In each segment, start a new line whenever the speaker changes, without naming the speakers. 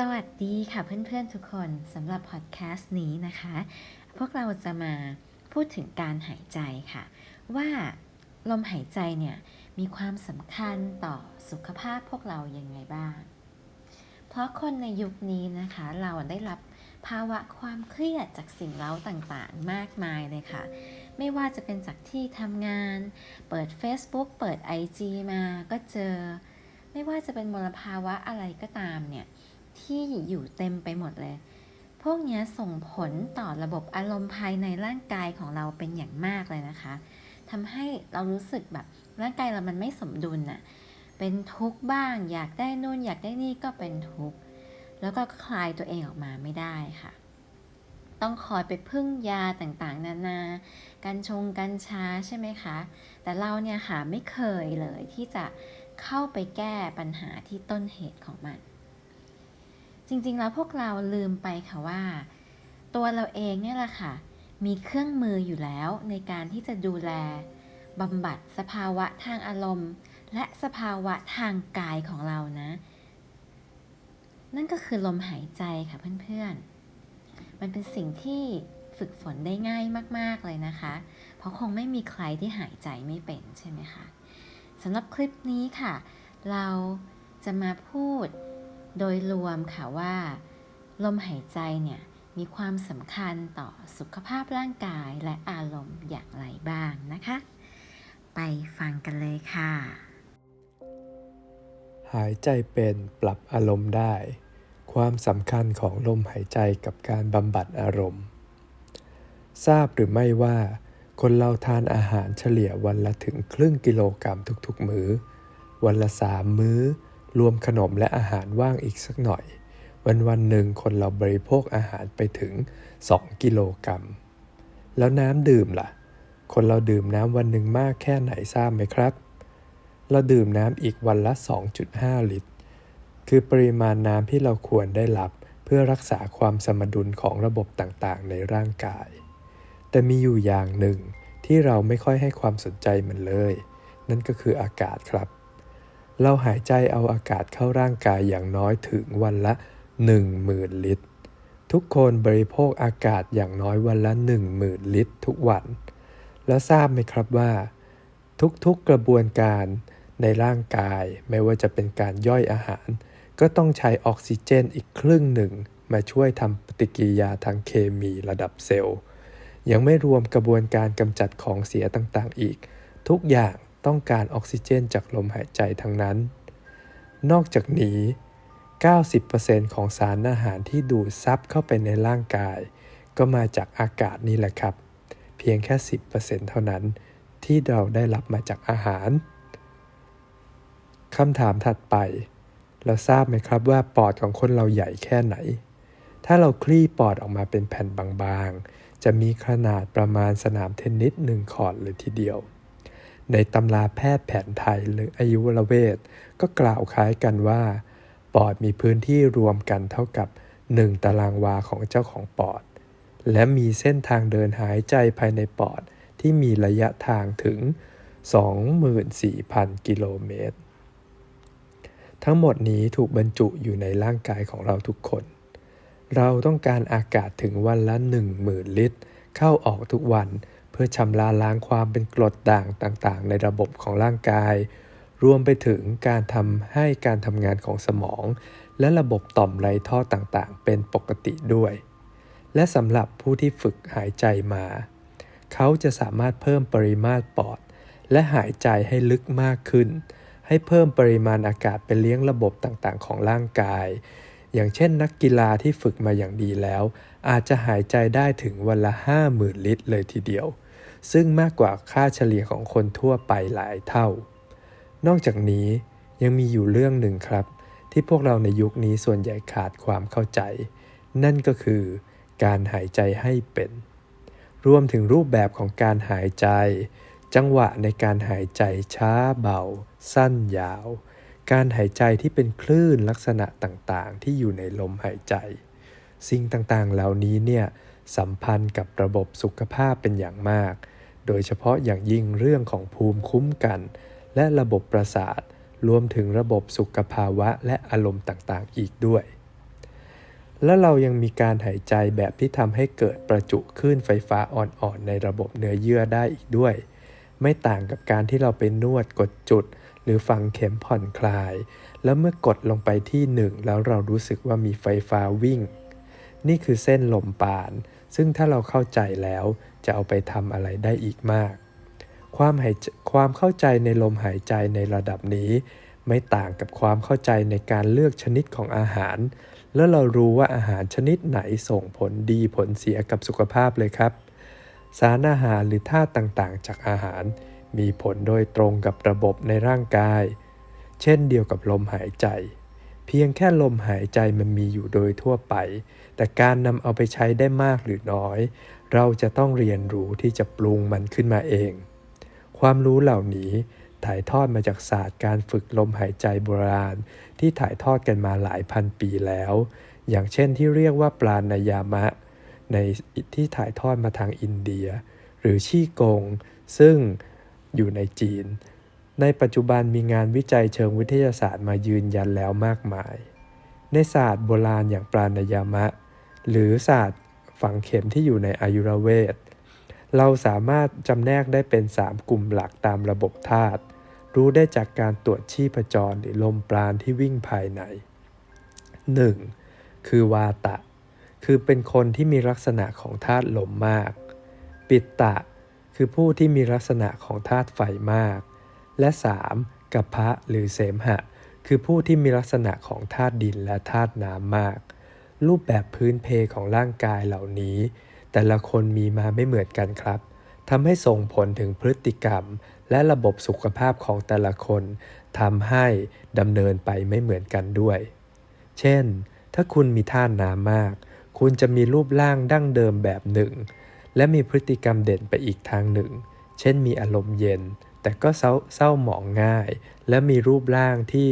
สวัสดีค่ะเพื่อนๆทุกคนสำหรับพอดแคสต์นี้นะคะ พวกเราจะมาพูดถึงการหายใจค่ะ ว่าลมหายใจเนี่ยมีความสำคัญต่อสุขภาพพวกเรายังไงบ้าง เพราะคนในยุคนี้นะคะ เราได้รับภาวะความเครียดจากสิ่งเล้าต่างๆ มากมายเลยค่ะ ไม่ว่าจะเป็นจากที่ทำงาน เปิด Facebook เปิด IG มาก็เจอ ไม่ว่าจะเป็นมลภาวะอะไรก็ตามเนี่ย ที่อยู่เต็มไปหมดเลย พวกนี้ส่งผลต่อระบบอารมณ์ภายในร่างกายของเราเป็นอย่างมากเลยนะคะทำให้เรารู้สึกแบบร่างกายเรามันไม่สมดุลน่ะ เป็นทุกข์บ้าง อยากได้นู่นอยากได้นี่ก็เป็นทุกข์ แล้วก็คลายตัวเองออกมาไม่ได้ค่ะ ต้องคอยไปพึ่งยาต่างๆ นานา การชงกัญชาใช่ไหมคะ แต่เราเนี่ยค่ะไม่เคยเลยที่จะเข้าไปแก้ปัญหาที่ต้นเหตุของมัน จริงๆแล้วพวกเราลืมไปค่ะว่า ตัวเราเองเนี่ยแหละค่ะ มีเครื่องมืออยู่แล้วในการที่จะดูแลบำบัดสภาวะทางอารมณ์ และสภาวะทางกายของเรานะ นั่นก็คือลมหายใจค่ะเพื่อนๆ มันเป็นสิ่งที่ฝึกฝนได้ง่ายมาก ๆ เลยนะคะ เพราะคงไม่มีใครที่หายใจไม่เป็นใช่ไหมคะสำหรับคลิปนี้ค่ะ เราจะมาพูด โดยรวมค่ะว่า ลมหายใจเนี่ยมีความสำคัญต่อสุขภาพร่างกายและอารมณ์อย่างไรบ้างนะคะ ไปฟังกันเลยค่ะ
หายใจเป็นปรับอารมณ์ได้ ความสำคัญของลมหายใจกับการบำบัดอารมณ์ ทราบหรือไม่ว่า คนเราทานอาหารเฉลี่ยวันละถึงครึ่งกิโลกรัมทุกๆมื้อ วันละสามมื้อ รวมขนมและอาหารว่างอีกสักหน่อย วันวันหนึ่งคนเราบริโภคอาหารไปถึง 2 กิโลกรัม แล้วน้ำดื่มล่ะ คนเราดื่มน้ำวันหนึ่งมากแค่ไหนทราบไหมครับ เราดื่มน้ำอีกวันละ 2.5 ลิตร คือปริมาณน้ำที่เราควรได้รับเพื่อรักษาความสมดุลของระบบต่างๆ ในร่างกาย แต่มีอยู่อย่างหนึ่งที่เราไม่ค่อยให้ความสนใจมันเลย นั่นก็คืออากาศครับ เราหายใจเอาอากาศเข้าร่างกายอย่างน้อยถึงวันละ 10,000 ลิตร ทุกคนบริโภคอากาศอย่างน้อยวันละ 10,000 ลิตร ทุกวัน แล้วทราบไหมครับว่า ทุกๆกระบวนการในร่างกายไม่ว่าจะเป็นการย่อยอาหาร ก็ต้องใช้ออกซิเจนอีกครึ่งหนึ่ง มาช่วยทำปฏิกิริยาทางเคมีระดับเซลล์ ยังไม่รวมกระบวนการกำจัดของเสียต่างๆอีก ทุกอย่าง ต้องการออกซิเจนจากลมหายใจทั้งนั้น นอกจากนี้ 90%ของสารอาหารที่ดูดซับเข้าไปในร่างกาย ก็มาจากอากาศนี่แหละครับ เพียงแค่ 10%เท่านั้นที่เราได้รับมาจากอาหารคำถามถัดไป เราทราบไหมครับว่าปอดของคนเราใหญ่แค่ไหน ถ้าเราคลี่ปอดออกมาเป็นแผ่นบางๆ จะมีขนาดประมาณสนามเทนนิสหนึ่งคอร์ดเลยทีเดียว ในตำราแพทย์แผนไทยหรืออายุรเวทก็กล่าวคล้ายกันว่า ปอดมีพื้นที่รวมกันเท่ากับ 1 ตารางวาของเจ้าของปอด และมีเส้นทางเดินหายใจภายในปอดที่มีระยะทางถึง 24,000 กิโลเมตร ทั้งหมดนี้ถูกบรรจุอยู่ในร่างกายของเราทุกคน เราต้องการอากาศถึงวันละ 10,000 ลิตร เข้าออกทุกวันเพื่อชำระล้างความเป็นกรดด่างต่างๆ ในระบบของร่างกาย รวมไปถึงการทำให้การทำงานของสมอง และระบบต่อมไรท่อต่างๆ เป็นปกติด้วย และสำหรับผู้ที่ฝึกหายใจมา เขาจะสามารถเพิ่มปริมาตรปอด และหายใจให้ลึกมากขึ้น ให้เพิ่มปริมาณอากาศไปเลี้ยงระบบต่างๆ ของร่างกาย อย่างเช่นนักกีฬาที่ฝึกมาอย่างดีแล้ว อาจจะหายใจได้ถึงวันละ 50,000 ลิตรเลยทีเดียว ซึ่งมากกว่าค่าเฉลี่ยของคนทั่วไปหลายเท่า นอกจากนี้ยังมีอยู่เรื่องหนึ่งครับ ที่พวกเราในยุคนี้ส่วนใหญ่ขาดความเข้าใจ นั่นก็คือการหายใจให้เป็น รวมถึงรูปแบบของการหายใจ จังหวะในการหายใจช้าเบา สั้นยาว การหายใจที่เป็นคลื่นลักษณะต่างๆ ที่อยู่ในลมหายใจ สิ่งต่างๆ เหล่านี้เนี่ยสัมพันธ์กับระบบสุขภาพเป็นอย่างมาก โดยเฉพาะอย่างยิ่งเรื่องของภูมิคุ้มกัน และระบบประสาท รวมถึงระบบสุขภาวะและอารมณ์ต่างๆ อีกด้วย และเรายังมีการหายใจแบบที่ทำให้เกิดประจุคลื่นไฟฟ้าอ่อนๆ ในระบบเนื้อเยื่อได้อีกด้วย ไม่ต่างกับการที่เราไปนวดกดจุด หรือฝังเข็มผ่อนคลาย แล้วเมื่อกดลงไปที่หนึ่งแล้วเรารู้สึกว่ามีไฟฟ้าวิ่ง นี่คือเส้นลมปาน ซึ่งถ้าเราเข้าใจแล้วจะเอาไปทำอะไรได้อีกมาก ความหายใจความเข้าใจในลมหายใจในระดับนี้ ไม่ต่างกับความเข้าใจในการเลือกชนิดของอาหาร แล้วเรารู้ว่าอาหารชนิดไหนส่งผลดีผลเสียกับสุขภาพเลยครับ สารอาหารหรือธาตุต่างๆ จากอาหาร มีผลโดยตรงกับระบบในร่างกาย เช่นเดียวกับลมหายใจ เพียงแค่ลมหายใจมันมีอยู่โดยทั่วไป แต่การนำเอาไปใช้ได้มากหรือน้อย เราจะต้องเรียนรู้ที่จะปรุงมันขึ้นมาเอง ความรู้เหล่านี้ถ่ายทอดมาจากศาสตร์การฝึกลมหายใจโบราณ ที่ถ่ายทอดกันมาหลายพันปีแล้ว อย่างเช่นที่เรียกว่าปราณายามะ ในที่ถ่ายทอดมาทางอินเดีย หรือชี่กง ซึ่งอยู่ในจีน ในปัจจุบันมีงานวิจัยเชิงวิทยาศาสตร์มายืนยันแล้วมากมาย ในศาสตร์โบราณอย่างปราณายามะ หรือศาสตร์ฝังเข็มที่อยู่ในอายุรเวท เราสามารถจำแนกได้เป็น 3 กลุ่มหลักตามระบบธาตุรู้ได้จากการตรวจชีพจรหรือลมปราณที่วิ่งภายใน 1. คือวาตะ คือเป็นคนที่มีลักษณะของธาตุลมมาก ปิตตะ คือผู้ที่มีลักษณะของธาตุไฟมาก และ 3. กัปพะหรือเสมหะ คือผู้ที่มีลักษณะของธาตุดินและธาตุน้ำมาก รูปแบบพื้นเพของร่างกายเหล่านี้ แต่ละคนมีมาไม่เหมือนกันครับทำให้ส่งผลถึงพฤติกรรม และระบบสุขภาพของแต่ละคนทำให้ดำเนินไปไม่เหมือนกันด้วย เช่น ถ้าคุณมีท่าน้ำมาก คุณจะมีรูปร่างดั้งเดิมแบบหนึ่ง และมีพฤติกรรมเด่นไปอีกทางหนึ่ง เช่นมีอารมณ์เย็น แต่ก็เศร้าเศร้าหมองง่าย และมีรูปร่างที่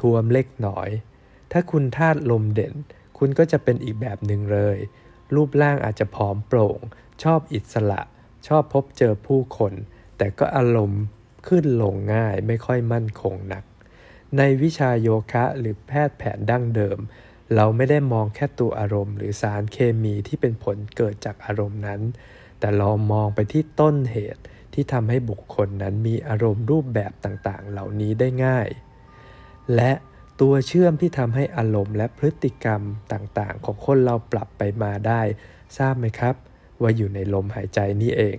ทวมๆเล็กน้อย ถ้าคุณธาตุลมเด่น คุณก็จะเป็นอีกแบบหนึ่งเลย รูปร่างอาจจะผอมโปร่ง ชอบอิสระ ชอบพบเจอผู้คน แต่ก็อารมณ์ขึ้นลงง่ายไม่ค่อยมั่นคงนัก ในวิชาโยคะหรือแพทย์แผนดั้งเดิม เราไม่ได้มองแค่ตัวอารมณ์ หรือสารเคมีที่เป็นผลเกิดจากอารมณ์นั้น แต่เรามองไปที่ต้นเหตุที่ทำให้บุคคลนั้นมีอารมณ์รูปแบบต่างๆ เหล่านี้ได้ง่าย และ ตัวเชื่อมที่ทำให้อารมณ์และพฤติกรรมต่างๆ ของคนเราปรับไปมาได้ ทราบไหมครับ ว่าอยู่ในลมหายใจนี่เอง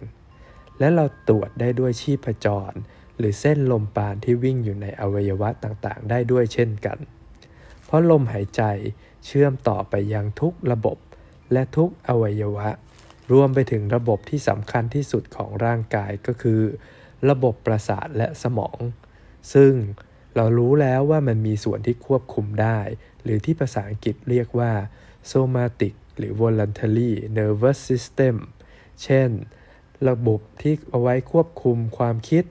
และเราตรวจได้ด้วยชีพจร หรือเส้นลมปานที่วิ่งอยู่ในอวัยวะต่างๆ ได้ด้วยเช่นกัน เพราะลมหายใจเชื่อมต่อไปยังทุกระบบ และทุกอวัยวะ รวมไปถึงระบบที่สำคัญที่สุดของร่างกายก็คือ ระบบประสาทและสมอง ซึ่ง เรารู้แล้วว่ามันมีส่วนที่ควบคุมได้ หรือที่ภาษาอังกฤษเรียกว่า somatic หรือ voluntary nervous system เช่น ระบบที่เอาไว้ควบคุมความคิด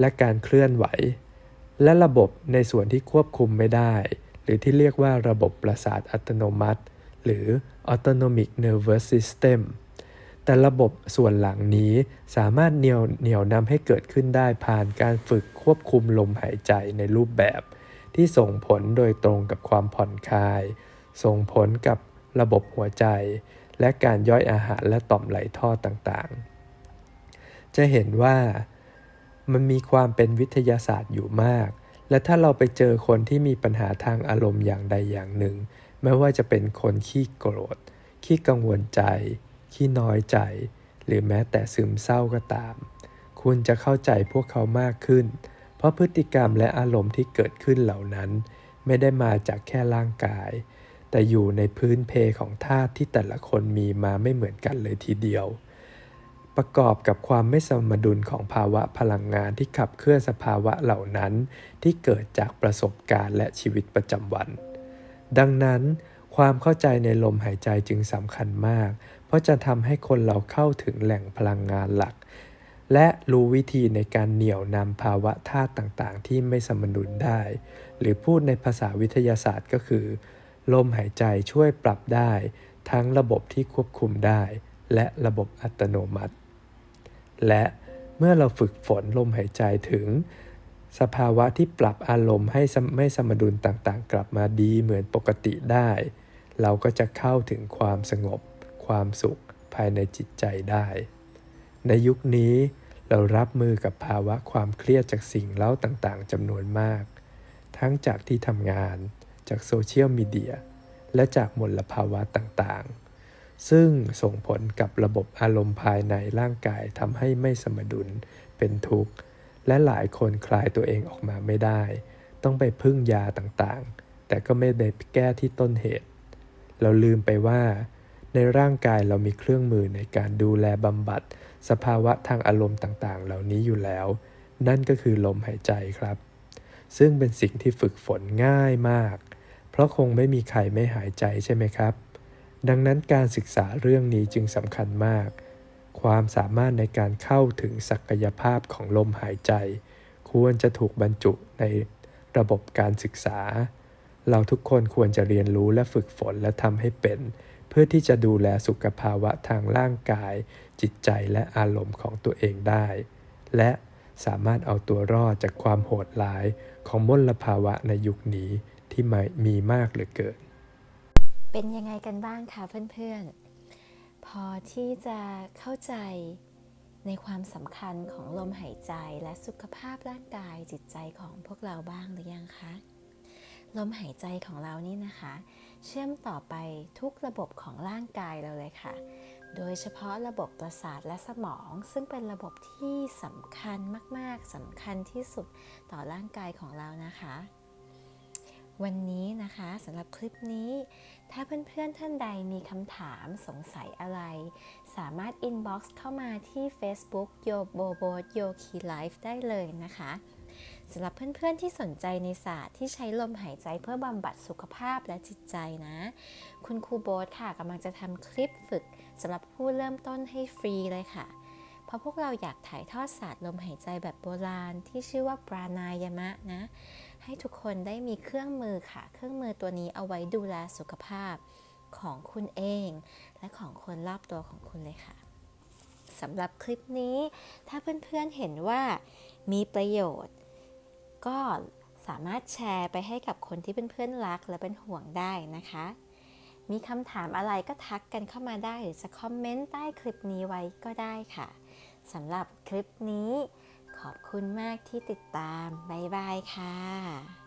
และการเคลื่อนไหว และระบบในส่วนที่ควบคุมไม่ได้ หรือที่เรียกว่าระบบประสาทอัตโนมัติ หรือ autonomic nervous system แต่ระบบส่วนหลังนี้สามารถเหนี่ยวเหนี่ยวนำให้เกิดขึ้นได้ผ่านการฝึกควบคุมลมหายใจในรูปแบบ ที่ส่งผลโดยตรงกับความผ่อนคลาย ส่งผลกับระบบหัวใจ และการย่อยอาหารและต่อมไหลท่อต่างๆ จะเห็นว่ามันมีความเป็นวิทยาศาสตร์อยู่มาก และถ้าเราไปเจอคนที่มีปัญหาทางอารมณ์อย่างใดอย่างหนึ่ง ไม่ว่าจะเป็นคนขี้โกรธ ขี้กังวลใจ ขี้น้อยใจ หรือแม้แต่ซึมเศร้าก็ตาม คุณจะเข้าใจพวกเขามากขึ้น เพราะพฤติกรรมและอารมณ์ที่เกิดขึ้นเหล่านั้น ไม่ได้มาจากแค่ร่างกาย แต่อยู่ในพื้นเพของธาตุที่แต่ละคนมีมาไม่เหมือนกันเลยทีเดียว ประกอบกับความไม่สมดุลของภาวะพลังงานที่ขับเคลื่อนสภาวะเหล่านั้น ที่เกิดจากประสบการณ์และชีวิตประจำวัน ดังนั้น ความเข้าใจในลมหายใจจึงสำคัญมาก เพราะจะทำให้คนเราเข้าถึงแหล่งพลังงานหลัก และรู้วิธีในการเหนี่ยวนำภาวะธาตุต่างๆ ที่ไม่สมดุลได้ หรือพูดในภาษาวิทยาศาสตร์ก็คือ ลมหายใจช่วยปรับได้ ทั้งระบบที่ควบคุมได้ และระบบอัตโนมัติ และเมื่อเราฝึกฝนลมหายใจถึง สภาวะที่ปรับอารมณ์ให้ไม่สมดุลต่างๆ กลับมาดีเหมือนปกติได้ เราก็จะเข้าถึงความสงบ ความสุขภายในจิตใจได้ ในยุคนี้เรารับมือกับภาวะความเครียดจากสิ่งเล่าต่างๆจำนวนมาก ทั้งจากที่ทำงาน จากโซเชียลมีเดีย และจากมลภาวะต่างๆ ซึ่งส่งผลกับระบบอารมณ์ภายในร่างกายทำให้ไม่สมดุล เป็นทุกข์ และหลายคนคลายตัวเองออกมาไม่ได้ ต้องไปพึ่งยาต่างๆ แต่ก็ไม่ได้แก้ที่ต้นเหตุ เราลืมไปว่า ในร่างกายเรามีเครื่องมือในการดูแลบำบัด สภาวะทางอารมณ์ต่างๆ เหล่านี้อยู่แล้ว นั่นก็คือลมหายใจครับ ซึ่งเป็นสิ่งที่ฝึกฝนง่ายมาก เพราะคงไม่มีใครไม่หายใจใช่ไหมครับ ดังนั้นการศึกษาเรื่องนี้จึงสำคัญมาก ความสามารถในการเข้าถึงศักยภาพของลมหายใจ ควรจะถูกบรรจุในระบบการศึกษา เราทุกคนควรจะเรียนรู้และฝึกฝนและทำให้เป็น เพื่อที่จะดูแลสุขภาวะทางร่างกาย จิตใจและอารมณ์ของตัวเองได้ และสามารถเอาตัวรอดจากความโหดร้ายของมลภาวะในยุคนี้ที่มีมากเหลือเกิน
เป็นยังไงกันบ้างคะเพื่อนๆ พอที่จะเข้าใจในความสำคัญของลมหายใจและสุขภาพร่างกายจิตใจของพวกเราบ้างหรือยังคะ ลมหายใจของเรานี่นะคะ เชื่อมต่อไปทุกระบบของร่างกายเราเลยค่ะ โดยเฉพาะระบบประสาทและสมอง ซึ่งเป็นระบบที่สำคัญมาก ๆสำคัญที่สุดต่อร่างกายของเรานะคะ วันนี้นะคะสำหรับคลิปนี้ ถ้าเพื่อนๆท่านใดมีคำถามสงสัยอะไร สามารถ inbox เข้ามาที่ Facebook โยโบโบโยคีไลฟ์ได้เลยนะคะ สำหรับเพื่อนๆที่สนใจในศาสตร์ที่ใช้ลมหายใจเพื่อบำบัดสุขภาพและจิตใจนะ คุณครูโบ๊ทค่ะกำลังจะทำคลิปฝึกสำหรับผู้เริ่มต้นให้ฟรีเลยค่ะ เพราะพวกเราอยากถ่ายทอดศาสตร์ลมหายใจแบบโบราณ ที่ชื่อว่าปรานายมะนะ ให้ทุกคนได้มีเครื่องมือค่ะ เครื่องมือตัวนี้เอาไว้ดูแลสุขภาพของคุณเอง และของคนรอบตัวของคุณเลยค่ะสำหรับคลิปนี้ ถ้าเพื่อนๆเห็นว่ามีประโยชน์ ก็สามารถแชร์ไปให้กับคนที่เพื่อนๆรักและเป็นห่วงได้นะคะ มีคำถามอะไรก็ทักกันเข้ามาได้ หรือจะคอมเมนต์ใต้คลิปนี้ไว้ก็ได้ค่ะสำหรับคลิปนี้ ขอบคุณมากที่ติดตาม บ๊ายบายค่ะ